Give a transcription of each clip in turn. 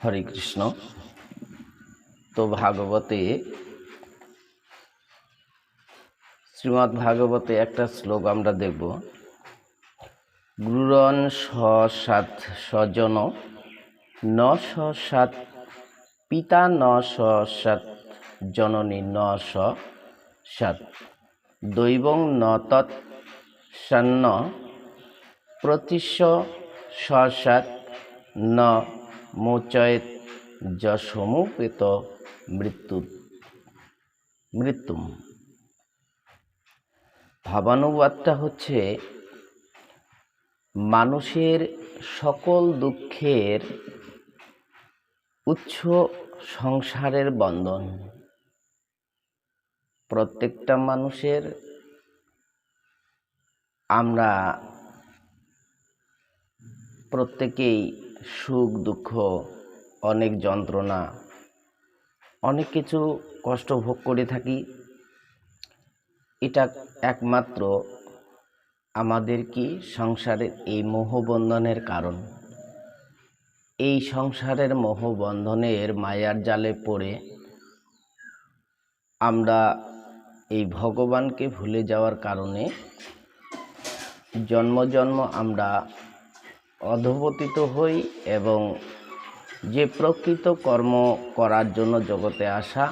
হরে কৃষ্ণ। তো ভাগবতে শ্রীমৎ ভাগবতে একটা শ্লোক আমরা দেখব। গুরুরন সাত স্বজন ন সাত পিতা ন সাত জননী ন সাত দৈবং ন তৎ সন্ন, প্রতিশ সাত ন মোচয়েত যশমুপেত মৃত্যু, মৃত্যুম। ভাবানুবাদটা হচ্ছে মানুষের সকল দুঃখের উচ্চ সংসারের বন্ধন। প্রত্যেকটা মানুষের আমরা প্রত্যেকেই সুখ, দুঃখ, অনেক যন্ত্রণা, অনেক কিছু কষ্ট ভোগ করে থাকি। এটা একমাত্র আমাদের কি সংসারের এই মোহবন্ধনের কারণ। এই সংসারের মোহবন্ধনের মায়ার জালে পড়ে আমরা এই ভগবানকে ভুলে যাওয়ার কারণে জন্ম জন্ম আমরা অধপতিত হই এবং যে প্রকৃত কর্ম করার জন্য জগতে আসা,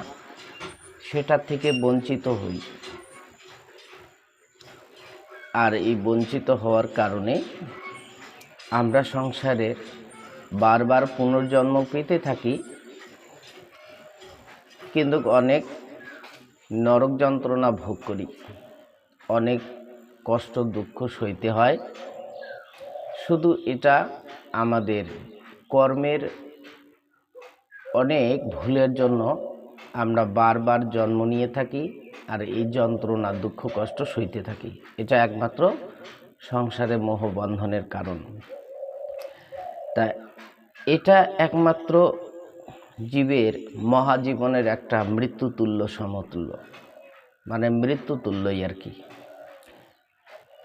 সেটা থেকে বঞ্চিত হই। আর এই বঞ্চিত হওয়ার কারণে আমরা সংসারে বারবার পুনর্জন্ম পেতে থাকি, কিন্তু অনেক নরক যন্ত্রণা ভোগ করি। অনেক কষ্ট দুঃখ সইতে হয়। শুধু এটা আমাদের কর্মের অনেক ভুলের জন্য আমরা বারবার জন্ম নিয়ে থাকি আর এই যন্ত্রণা, দুঃখ, কষ্ট সইতে থাকি। এটা একমাত্র সংসারে মোহবন্ধনের কারণ। তা এটা একমাত্র জীবের মহাজীবনের একটা মৃত্যুতুল্য সমতুল্য। মানে মৃত্যুতুল্যই আর কি।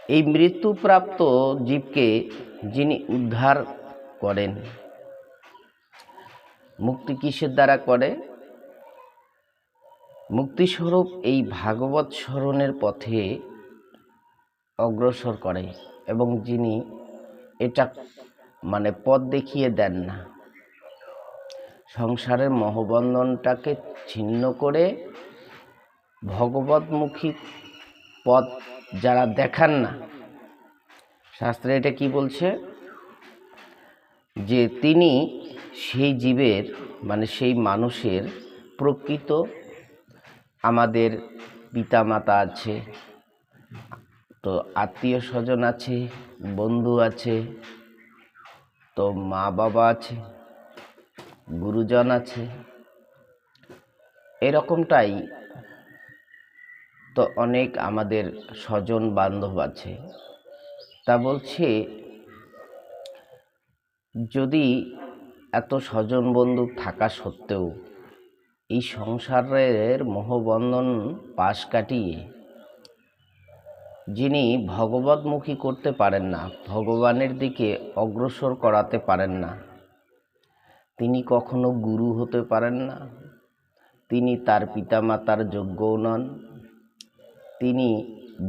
এই মৃত্যুপ্রাপ্ত জীবকে যিনি উদ্ধার করেন। মুক্তি কিসের দ্বারা করে? মুক্তিস্বরূপ এই ভাগবত স্মরণের পথে অগ্রসর করে এবং যিনি এটা মানে পথ দেখিয়ে দেন না, সংসারের মহবন্ধনটাকে ছিন্ন করে ভগবতমুখী পথ যারা দেখান না শাস্ত্রে এটা কি বলছে? যে তিনি সেই জীবের মানে সেই মানুষের প্রকৃত আমাদের পিতামাতা আছে, তো আত্মীয় স্বজন আছে, বন্ধু আছে, তো মা বাবা আছে, গুরুজন আছে, এরকমটাই তো অনেক আমাদের স্বজন বান্ধব আছে। তা বলছে, যদি এত স্বজন বন্ধু থাকা সত্ত্বেও এই সংসারের মোহবন্ধন পাশ কাটিয়ে যিনি ভগবতমুখী করতে পারেন না, ভগবানের দিকে অগ্রসর করাতে পারেন না, তিনি কখনো গুরু হতে পারেন না, তিনি তার পিতামাতার যোগ্যও নন, তিনি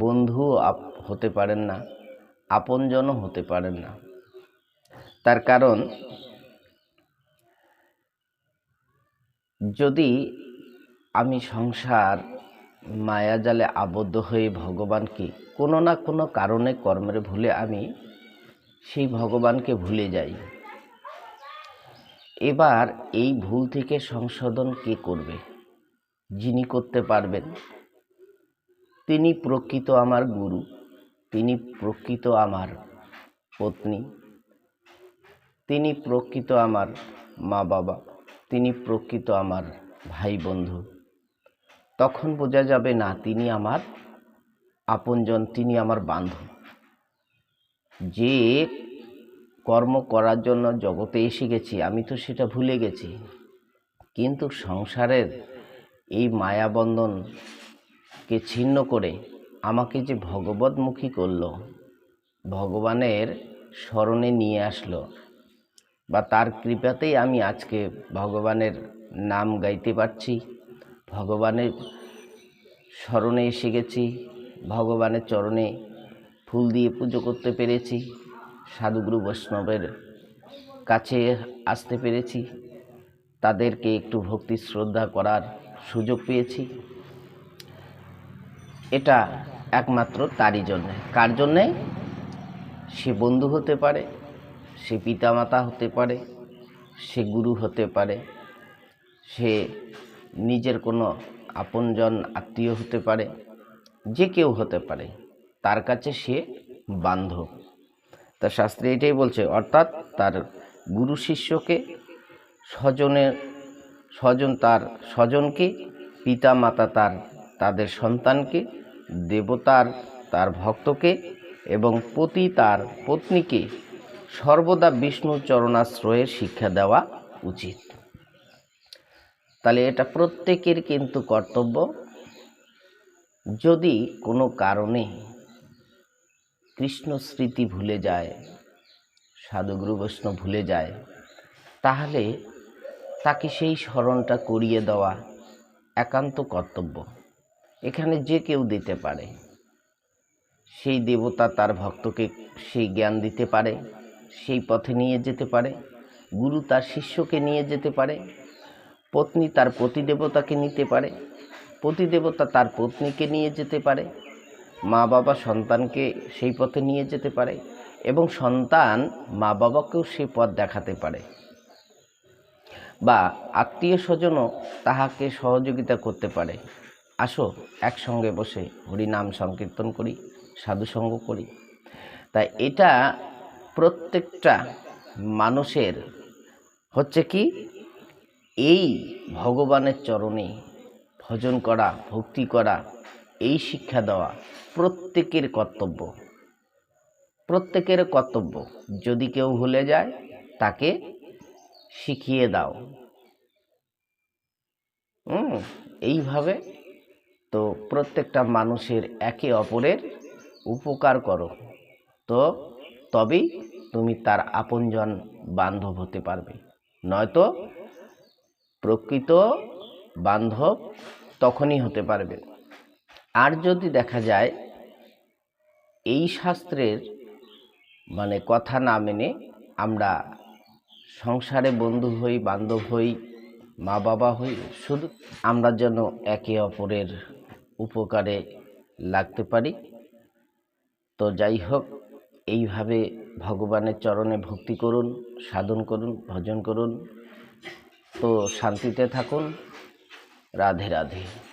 বন্ধু হতে পারেন না আপনজনও হতে পারেন না। তার কারণ, যদি আমি সংসার মায়াজালে আবদ্ধ হয়ে ভগবানকে কোনো না কোনো কারণে কর্মের ভুলে আমি সেই ভগবানকে ভুলে যাই, এবার এই ভুল থেকে সংশোধন কে করবে? যিনি করতে পারবেন। তিনি প্রকৃত আমার গুরু। তিনি প্রকৃত আমার পত্নী। তিনি প্রকৃত আমার মা বাবা তিনি প্রকৃত আমার ভাই বন্ধু তখন বোঝা যাবে, না, তিনি আমার আপনজন, তিনি আমার বান্ধব। যে কর্ম করার জন্য জগতে এসে গেছি, আমি তো সেটা ভুলে গেছি। কিন্তু সংসারের এই মায়াবন্ধনকে ছিন্ন করে আমাকে যে ভগবতমুখী করল, ভগবানের স্মরণে নিয়ে আসলো বা তার কৃপাতেই আমি আজকে ভগবানের নাম গাইতে পারছি, ভগবানের স্মরণে এসে গেছি, ভগবানের চরণে ফুল দিয়ে পুজো করতে পেরেছি, সাধুগুরু বৈষ্ণবের কাছে আসতে পেরেছি, তাদেরকে একটু ভক্তি শ্রদ্ধা করার সুযোগ পেয়েছি। এটা একমাত্র তারই জন্যে। কার জন্যে? সে বন্ধু হতে পারে, সে পিতামাতা হতে পারে, সে গুরু হতে পারে, সে নিজের কোনো আপনজন আত্মীয় হতে পারে, যে কেউ হতে পারে, তার কাছে সে বান্ধব। তার শাস্ত্রে এটাই বলছে, অর্থাৎ তার গুরু শিষ্যকে স্বজনের, স্বজন তার, স্বজনকে পিতা মাতা তার তাদের সন্তানকে, দেবতার, তার ভক্তকে এবং পতি তার পত্নীকে সর্বদা বিষ্ণু চরণাশ্রয়ের শিক্ষা দেওয়া উচিত। তাহলে এটা প্রত্যেকের কিন্তু কর্তব্য। যদি কোনো কারণে কৃষ্ণ স্মৃতি ভুলে যায় সাধুগুরু বৈষ্ণব ভুলে যায়, তাহলে তাকে সেই স্মরণটা করিয়ে দেওয়া একান্ত কর্তব্য। এখানে যে কেউ দিতে পারে, সেই দেবতা তার ভক্তকে সেই জ্ঞান দিতে পারে, সেই পথে নিয়ে যেতে পারে, গুরু তার শিষ্যকে নিয়ে যেতে পারে, পত্নী তার পতিদেবতাকে নিতে পারে, পতিদেবতা তার পত্নীকে নিয়ে যেতে পারে মা বাবা সন্তানকে সেই পথে নিয়ে যেতে পারে এবং সন্তান মা বাবাকেও সেই পথ দেখাতে পারে। বা আত্মীয় স্বজনও তাহাকে সহযোগিতা করতে পারে। আসো, একসঙ্গে বসে হরিনাম সংকীর্তন করি, সাধুসঙ্গ করি। তাই এটা প্রত্যেকটা মানুষের হচ্ছে কি? এই ভগবানের চরণে ভজন করা, ভক্তি করা, এই শিক্ষা দেওয়া প্রত্যেকের কর্তব্য। প্রত্যেকের কর্তব্য। যদি কেউ ভুলে যায়, তাকে শিখিয়ে দাও। হুম, এইভাবে তো প্রত্যেকটা মানুষের একে অপরের উপকার করো। তো তবেই তুমি তার আপনজন বান্ধব হতে পারবে। নয়তো প্রকৃত বান্ধব তখনই হতে পারবে। আর যদি দেখা যায়, এই শাস্ত্রের মানে কথা না মেনে আমরা সংসারে বন্ধু হই, বান্ধব হই মা বাবা হই, শুধু আমরা যেন একে অপরের উপকারে লাগতে পারি। তো যাই হোক, এইভাবে ভগবানের চরণে ভক্তি করুন, সাধন করুন, ভজন করুন। তো শান্তিতে থাকুন। রাধে রাধে।